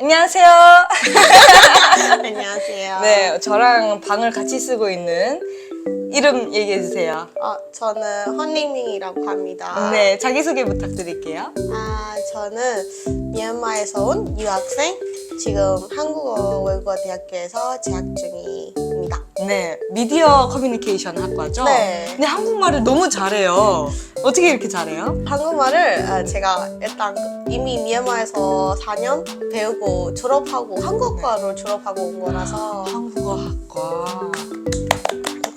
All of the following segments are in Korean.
안녕하세요. 안녕하세요. 네, 저랑 방을 같이 쓰고 있는 이름 얘기해 주세요. 어, 저는 헌리밍이라고 합니다. 네, 자기소개 부탁드릴게요. 아, 저는 미얀마에서 온 유학생, 지금 한국어 외국어 대학교에서 재학 중입니다. 네, 미디어 커뮤니케이션 학과죠? 네. 근데 한국말을 너무 잘해요. 어떻게 이렇게 잘해요? 한국말을 아, 제가 일단 이미 미얀마에서 4년 배우고 졸업하고 한국과로 졸업하고 온 거라서 한국어 학과.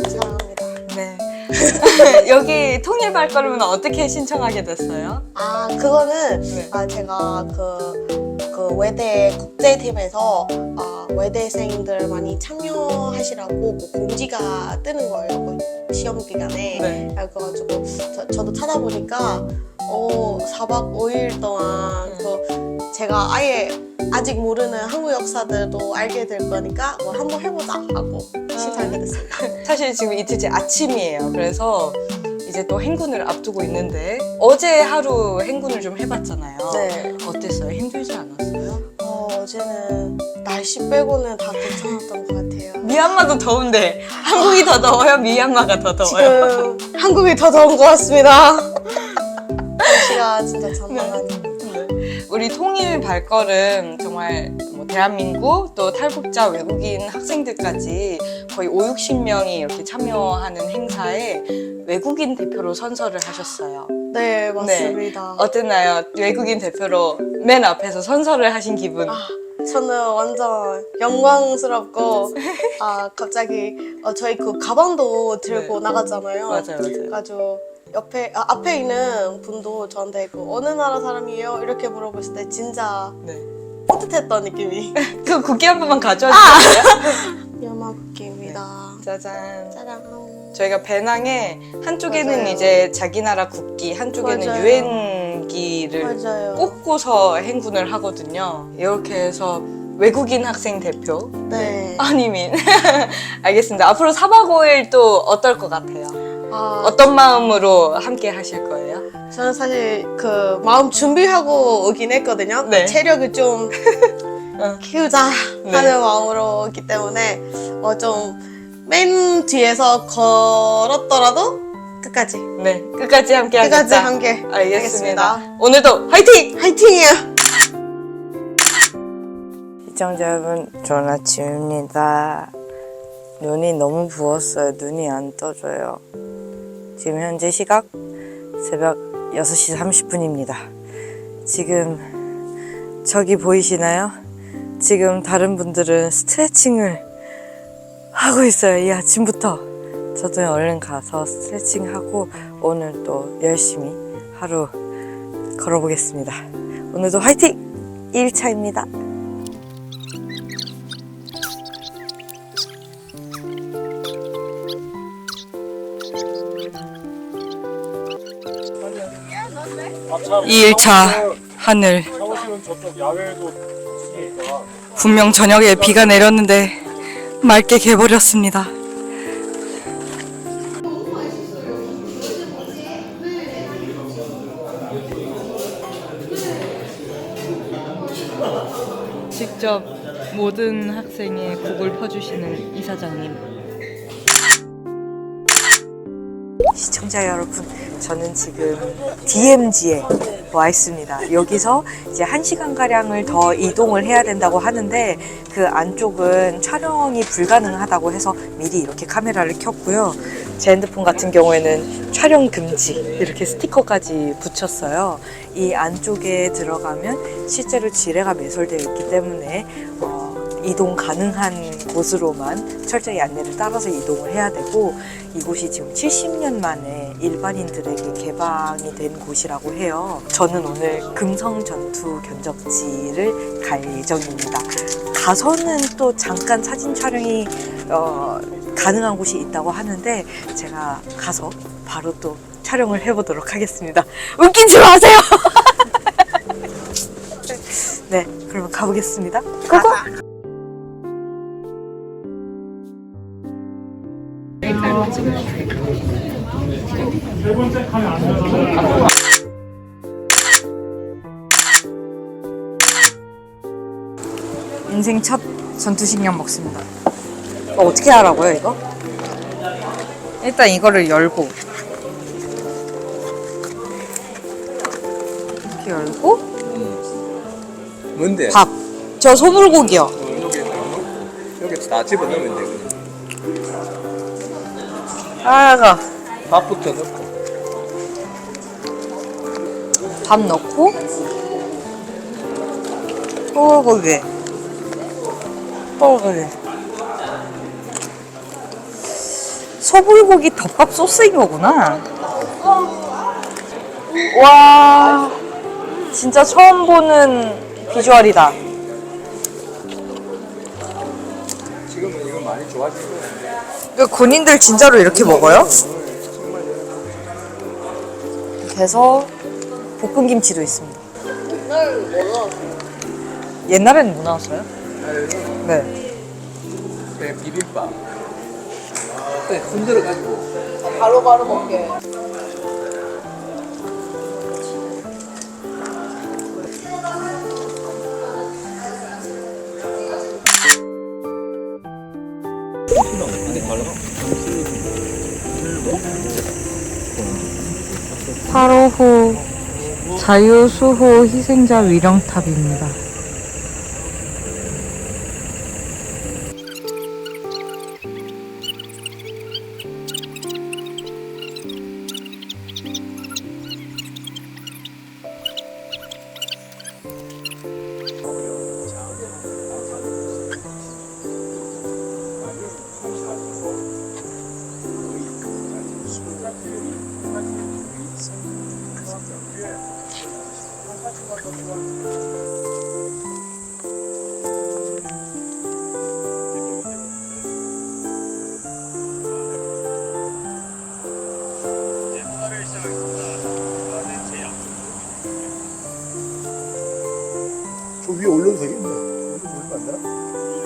사랑합니다. 네. 여기 통일 발걸음은 어떻게 신청하게 됐어요? 아, 그거는 네. 아, 제가 그, 그 외대 국제팀에서 아, 외대생들 많이 참여하시라고 그 공지가 뜨는 거예요. 그 시험 기간에. 네. 그래가지고 저, 저도 찾아보니까 어, 4박 5일 동안 음. 그 제가 아예 아직 모르는 한국 역사들도 알게 될 거니까 뭐 한번 해보자 하고 신청하게 됐습니다. 사실 지금 이틀째 아침이에요. 그래서 이제 또 행군을 앞두고 있는데 어제 하루 행군을 좀 해봤잖아요. 네. 어땠어요? 않았어요? 어, 어제는 날씨 빼고는 다 괜찮았던 것 같아요. 미얀마도 더운데 한국이 더 더워요? 미얀마가 더 더워요? 지금 한국이 더 더운 것 같습니다. 날씨가 진짜 장난 아니에요. 네. 우리 통일 발걸음 정말 뭐 대한민국 또 탈북자 외국인 학생들까지 거의 5, 60명이 이렇게 참여하는 행사에 외국인 대표로 선서를 하셨어요. 네, 맞습니다. 어땠나요? 외국인 대표로 맨 앞에서 선서를 하신 기분. 아, 저는 완전 영광스럽고 아 갑자기 어, 저희 그 가방도 들고 네. 나갔잖아요. 맞아요, 맞아요. 그래가지고 옆에 아, 앞에 있는 분도 저한테 그 어느 나라 사람이에요? 이렇게 물어봤을 때 진짜 네. 뿌듯했던 느낌이 그 국기 한 번만 가져와 주세요. 야마 국기입니다. 짜잔. 짜잔. 저희가 배낭에 한쪽에는 맞아요. 이제 자기 나라 국기, 한쪽에는 맞아요. 유엔기를 맞아요. 꽂고서 행군을 하거든요. 이렇게 해서 외국인 학생 대표 네. 아니민 알겠습니다. 앞으로 4박 5일 또 어떨 것 같아요? 아, 어떤 마음으로 함께 하실 거예요? 저는 사실 그 마음 준비하고 오긴 했거든요. 네. 체력을 좀 어. 키우자 네. 하는 마음으로 오기 때문에 어, 좀 맨 뒤에서 걸었더라도 끝까지 네, 끝까지 함께 하겠다. 끝까지 함께 알겠습니다. 하겠습니다. 오늘도 화이팅! 화이팅이에요. 시청자 여러분, 좋은 아침입니다. 눈이 너무 부었어요. 눈이 안 떠져요. 지금 현재 시각 새벽 6시 30분입니다. 지금 저기 보이시나요? 지금 다른 분들은 스트레칭을 하고 있어요. 이 아침부터. 저도 얼른 가서 스트레칭하고 오늘 또 열심히 하루 걸어보겠습니다. 오늘도 화이팅! 1차입니다. 이 1차 하늘 분명 저녁에 비가 내렸는데 맑게 개버렸습니다. 직접 모든 학생의 곡을 퍼주시는 이사장님. 시청자 여러분, 저는 지금 DMZ에 와 있습니다. 여기서 이제 한 시간 가량을 더 이동을 해야 된다고 하는데 그 안쪽은 촬영이 불가능하다고 해서 미리 이렇게 카메라를 켰고요. 제 핸드폰 같은 경우에는 촬영 금지 이렇게 스티커까지 붙였어요. 이 안쪽에 들어가면 실제로 지뢰가 매설되어 있기 때문에 어, 이동 가능한 곳으로만 철저히 안내를 따라서 이동을 해야 되고 이곳이 지금 70년 만에 일반인들에게 개방이 된 곳이라고 해요. 저는 오늘 금성 전투 견적지를 갈 예정입니다. 가서는 또 잠깐 사진 촬영이 어, 가능한 곳이 있다고 하는데 제가 가서 바로 또 촬영을 해보도록 하겠습니다. 웃기지 마세요. 네, 그러면 가보겠습니다. 고고. 세 번째 칸에 앉아서 인생 첫 전투식량 먹습니다. 이거 어떻게 하라고요, 이거? 일단 이거를 열고 이렇게 열고 뭔데? 밥. 저 소불고기요. 어, 여기 여기 다 집어넣으면 되거든. 아가 밥부터 넣고. 밥 넣고 소불고기. 소불고기. 소불고기 덮밥 소스인 거구나. 와, 진짜 처음 보는 비주얼이다. 지금은 이거 많이 좋아지고. 그 군인들 진짜로 이렇게 먹어요? 그래서 볶은 김치도 있습니다. 옛날에는 뭐 나왔어요? 네. 그냥 비빔밥. 그냥 흔들어 가지고. 바로바로 먹게. 자유수호 희생자 위령탑입니다. 저 위에 올려도 되겠네. 올려도 되는 안 되나? 운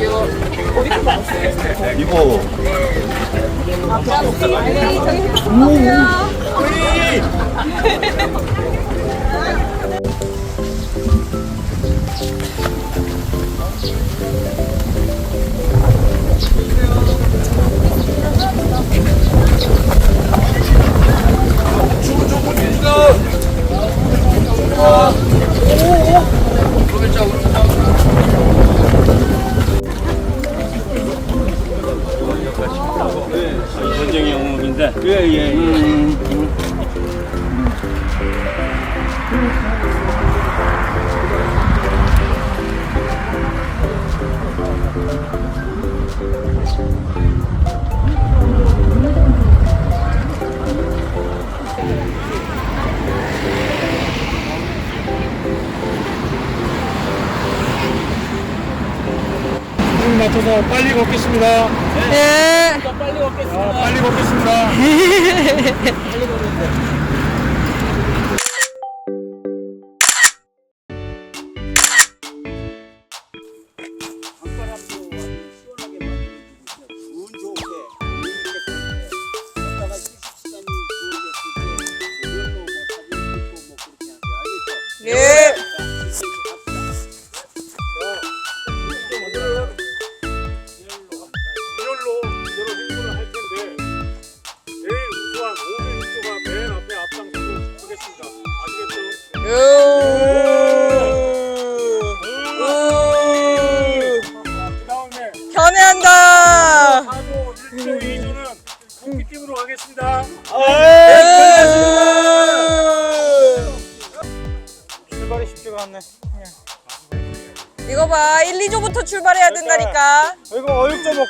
이거. 전쟁의 영 웅인데. 음, 맞춰서 빨리 걷겠습니다. 네. 아, 빨리 걷겠습니다. 예.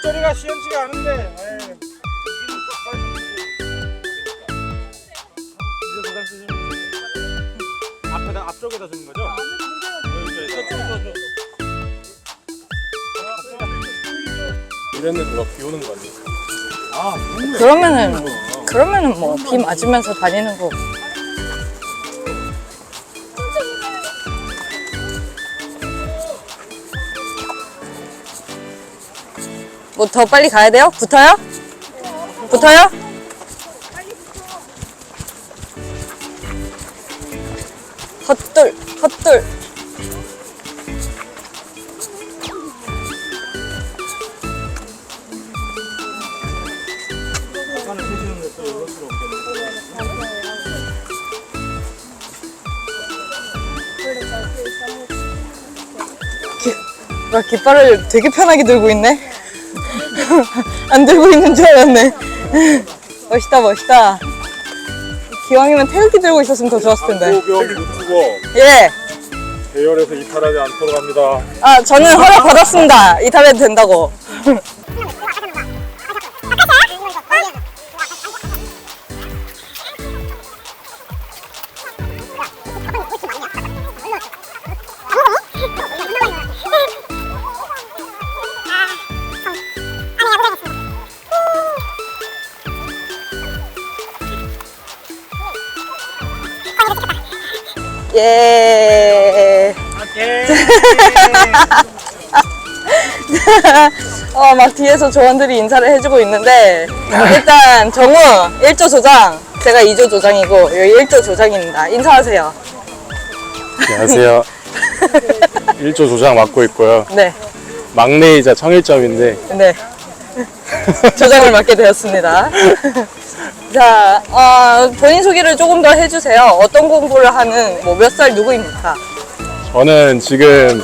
목소리가 시원치가 않은데. 앞에다 앞쪽에다 주는 거죠? 어육조에다. 이랬는데 누가 비 오는 거 아니야? 그러면은 그러면은 뭐 비 맞으면서 다니는 거. 뭐 더 빨리 가야 돼요? 붙어요? 붙어요? 헛돌 헛돌 나 깃발을 되게 편하게 들고 있네. 안 들고 있는 줄 알았네. 멋있다, 멋있다. 기왕이면 태극기 들고 있었으면 더 좋았을 텐데. 고병 유튜버 예. 대열에서 이탈하지 않도록 합니다. 아, 저는 허락 받았습니다. 이탈해도 된다고. 예. 어, 막 뒤에서 조원들이 인사를 해주고 있는데, 일단 정우 1조 조장, 제가 2조 조장이고, 여기 1조 조장입니다. 인사하세요. 안녕하세요. 1조 조장 맡고 있고요. 네, 막내이자 청일점인데 네. 조장을 맡게 되었습니다. 자, 어, 본인 소개를 조금 더 해주세요. 어떤 공부를 하는, 뭐 몇 살 누구입니까? 저는 지금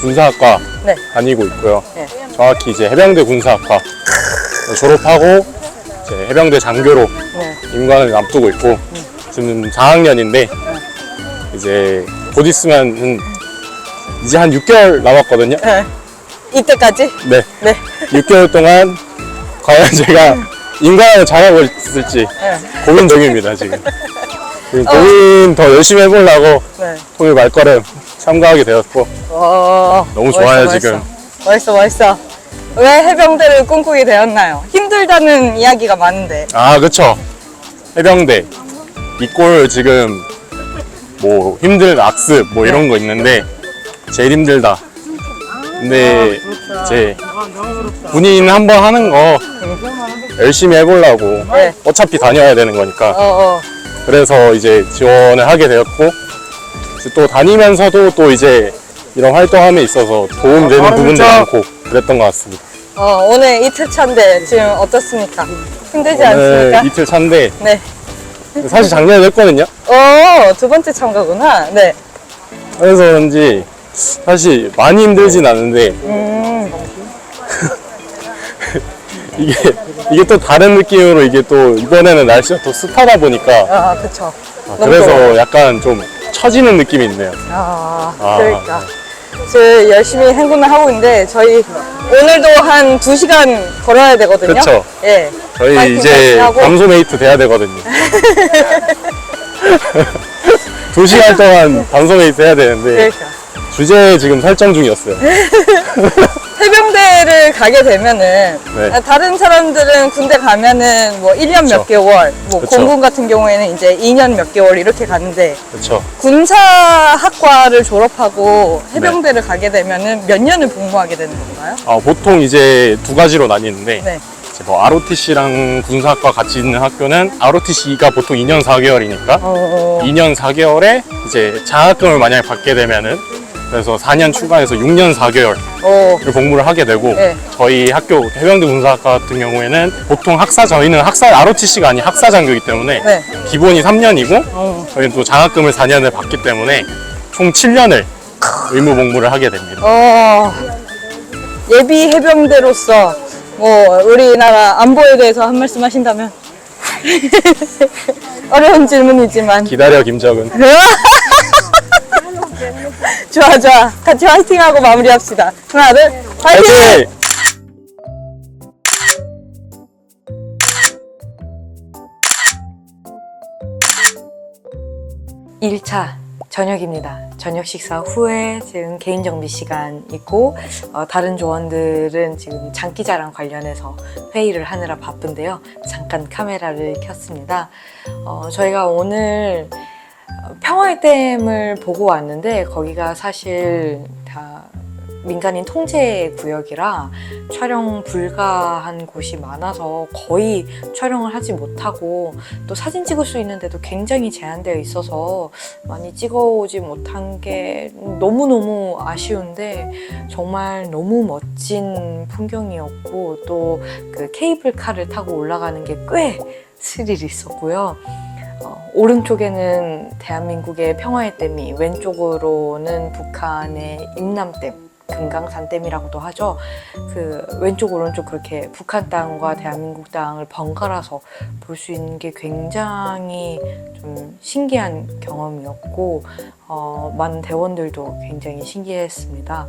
군사학과 네. 다니고 있고요. 네. 정확히 이제 해병대 군사학과 졸업하고 이제 해병대 장교로 네. 임관을 앞두고 있고 지금 4학년인데 이제 곧 있으면 한- 이제 한 6개월 남았거든요. 네. 이때까지? 네. 네. 6개월 동안 과연 제가 인간을 잘하고 있을지 네. 고민 중입니다 지금. 지금 고민 더 열심히 해보려고 네. 통일 말걸음 참가하게 되었고 어, 너무 좋아요, 지금. 멋있어, 멋있어. 왜 해병대를 꿈꾸게 되었나요? 힘들다는 이야기가 많은데. 아 그쵸 해병대 이꼴 지금 뭐 힘든 악습 뭐 이런 거 있는데 제일 힘들다 근데 이제 군인 한 번 하는 거 열심히 해보려고 네. 어차피 다녀야 되는 거니까 어, 어. 그래서 이제 지원을 하게 되었고 또 다니면서도 또 이제 이런 활동함에 있어서 도움되는 부분도 많고 그랬던 것 같습니다. 어, 오늘 이틀 차인데 지금 어떻습니까? 힘들지 오늘 않습니까? 이틀 차인데 네. 사실 작년에 했거든요. 어, 두 번째 참가구나. 네. 그래서 그런지 사실 많이 힘들진 않은데 음, 이게 이게 또 다른 느낌으로 이게 또 이번에는 날씨가 또 습하다 보니까 아, 그쵸. 아, 너무 그래서 더워요. 약간 좀 처지는 느낌이 있네요. 아, 아, 그러니까. 저 열심히 행군을 하고 있는데, 저희 오늘도 한 두시간 걸어야 되거든요. 그쵸. 예. 저희 파이팅 이제 열심히 하고. 방소메이트 돼야 되거든요. 두 시간 동안 방소메이트 해야 되는데 그러니까. 주제 지금 설정 중이었어요. 해병대를 가게 되면은 네. 아, 다른 사람들은 군대 가면은 뭐 1년 몇 그쵸. 개월, 뭐 그쵸. 공군 같은 경우에는 이제 2년 몇 개월 이렇게 가는데 그렇죠. 군사학과를 졸업하고 네. 해병대를 가게 되면은 몇 년을 복무하게 되는 건가요? 아, 보통 이제 두 가지로 나뉘는데 네. 이제 뭐 ROTC랑 군사학과 같이 있는 학교는 ROTC가 보통 2년 4개월이니까 어, 2년 4개월에 이제 장학금을 만약에 받게 되면은 그래서 4년 추가해서 6년 4개월을 어, 복무를 하게 되고 네. 저희 학교 해병대 군사학과 같은 경우에는 보통 학사 저희는 학사 ROTC가 아닌 학사 장교이기 때문에 네. 기본이 3년이고 어. 저희는 또 장학금을 4년을 받기 때문에 총 7년을 의무 복무를 하게 됩니다. 어, 예비 해병대로서 뭐 우리나라 안보에 대해서 한 말씀 하신다면 어려운 질문이지만 기다려 김정은. 좋아 좋아 같이 화이팅하고 마무리합시다 하나 둘 화이팅! 화이팅! 1차 저녁입니다. 저녁 식사 후에 지금 개인 정비 시간 있고 어, 다른 조원들은 지금 장기자랑 관련해서 회의를 하느라 바쁜데요. 잠깐 카메라를 켰습니다. 어, 저희가 오늘 어, 평화의 댐을 보고 왔는데 거기가 사실 다 민간인 통제 구역이라 촬영 불가한 곳이 많아서 거의 촬영을 하지 못하고 또 사진 찍을 수 있는데도 굉장히 제한되어 있어서 많이 찍어오지 못한 게 너무너무 아쉬운데 정말 너무 멋진 풍경이었고 또 그 케이블카를 타고 올라가는 게 꽤 스릴이 있었고요. 어, 오른쪽에는 대한민국의 평화의 댐이 왼쪽으로는 북한의 임남댐 금강산 댐이라고도 하죠. 그 왼쪽 오른쪽 그렇게 북한 땅과 대한민국 땅을 번갈아서 볼 수 있는 게 굉장히 좀 신기한 경험이었고 어, 많은 대원들도 굉장히 신기했습니다.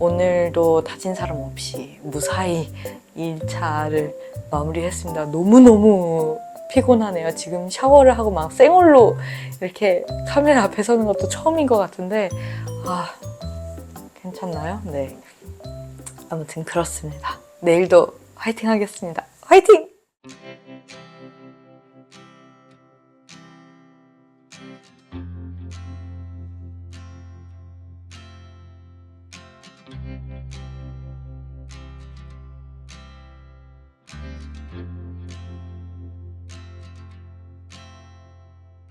오늘도 다친 사람 없이 무사히 1차를 마무리했습니다. 너무너무 피곤하네요. 지금 샤워를 하고 막 생얼로 이렇게 카메라 앞에 서는 것도 처음인 것 같은데 아 괜찮나요? 네. 아무튼 그렇습니다. 내일도 화이팅 하겠습니다. 화이팅!